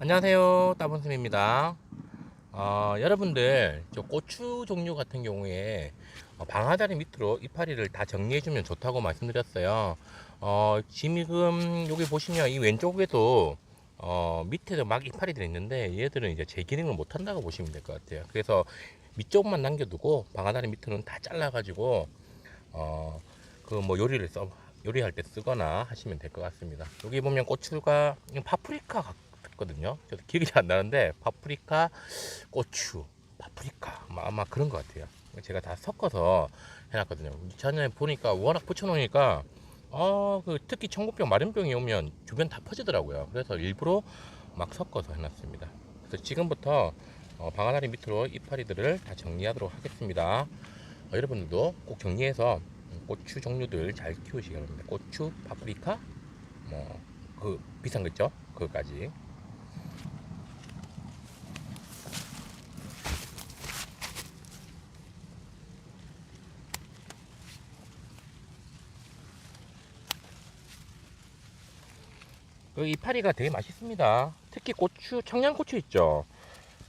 안녕하세요. 따분쌤입니다. 어, 여러분들 저 고추 종류 같은 경우에 어, 방아다리 밑으로 이파리를 다 정리해 주면 좋다고 말씀드렸어요. 어, 지금 여기 보시면 이 왼쪽에도 어, 밑에도 막 이파리들이 있는데 얘들은 이제 제 기능을 못 한다고 보시면 될 것 같아요. 그래서 밑쪽만 남겨두고 방아다리 밑으로는 다 잘라 가지고 어, 그 뭐 요리를 써 요리할 때 쓰거나 하시면 될 것 같습니다. 여기 보면 고추가 파프리카 같거든요 저도 기억이 잘 안 나는데 파프리카 고추 파프리카 아마, 그런 것 같아요 제가 다 섞어서 해놨거든요 전에 보니까 워낙 붙여놓으니까 어, 그 특히 청국병 마른병이 오면 주변 다 퍼지더라고요 그래서 일부러 막 섞어서 해놨습니다 그래서 지금부터 어, 방아다리 밑으로 이파리들을 다 정리하도록 하겠습니다 어, 여러분들도 꼭 정리해서 고추 종류들 잘 키우시기 바랍니다. 고추, 파프리카, 뭐 그 비싼 거 있죠? 그거까지. 그 이파리가 되게 맛있습니다. 특히 고추, 청양고추 있죠.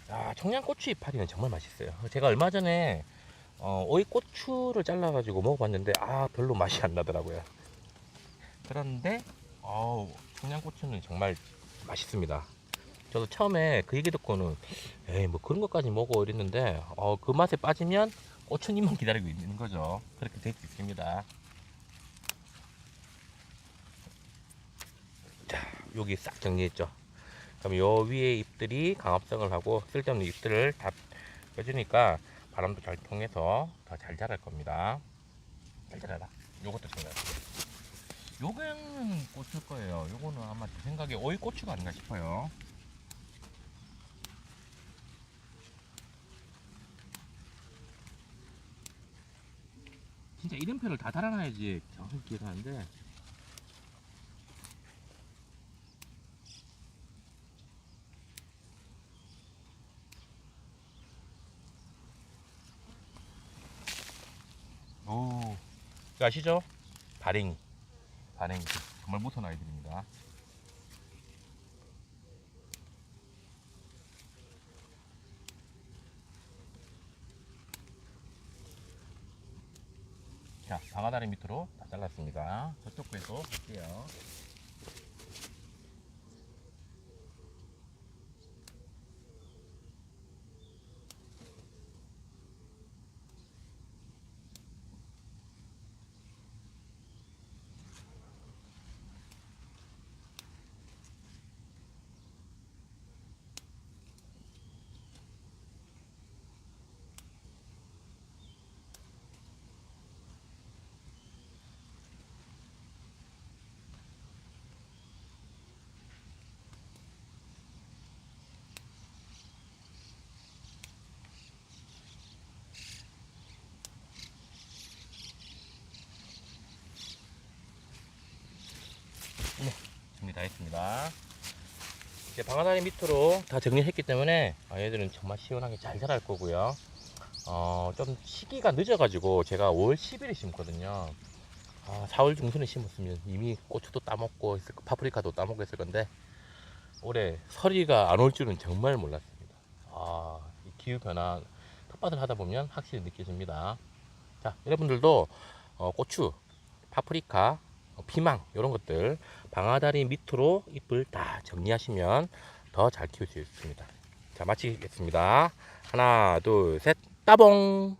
아, 청양고추 이파리는 정말 맛있어요. 제가 얼마 전에 어, 오이 고추를 잘라가지고 먹어봤는데 아 별로 맛이 안 나더라고요. 그런데 어우 청양고추는 정말 맛있습니다. 저도 처음에 그 얘기 듣고는 에이 뭐 그런 것까지 먹어 이랬는데 어, 그 맛에 빠지면 고추님만 기다리고 있는 거죠. 그렇게 될 수 있습니다. 자 여기 싹 정리했죠. 그럼 요 위에 잎들이 강압성을 하고 쓸데없는 잎들을 다 빼주니까 바람도 잘 통해서 더 잘 자랄 겁니다. 잘 자라라. 요것도 생각할게요. 요거는 고추일 거예요. 요거는 아마 제 생각에 오이 고추가 아닌가 싶어요. 진짜 이름표를 다 달아놔야지 정확히 기억하는데 오, 이거 아시죠? 발행이. 발행이. 정말 무서운 아이들입니다. 자, 방아다리 밑으로 다 잘랐습니다. 저쪽 배도 볼게요. 정리 다 했습니다. 이제 방아다리 밑으로 다 정리했기 때문에 아, 얘들은 정말 시원하게 잘 자랄 거고요. 어, 좀 시기가 늦어가지고 제가 5월 10일에 심거든요. 아, 4월 중순에 심었으면 이미 고추도 따먹고 있을 거, 파프리카도 따먹고 있을 건데 올해 서리가 안 올 줄은 정말 몰랐습니다. 아, 이 기후 변화 텃밭을 하다 보면 확실히 느껴집니다. 자, 여러분들도 어, 고추, 파프리카, 어, 피망 이런 것들 방아다리 밑으로 잎을 다 정리하시면 더 잘 키울 수 있습니다. 자, 마치겠습니다. 하나, 둘, 셋, 따봉!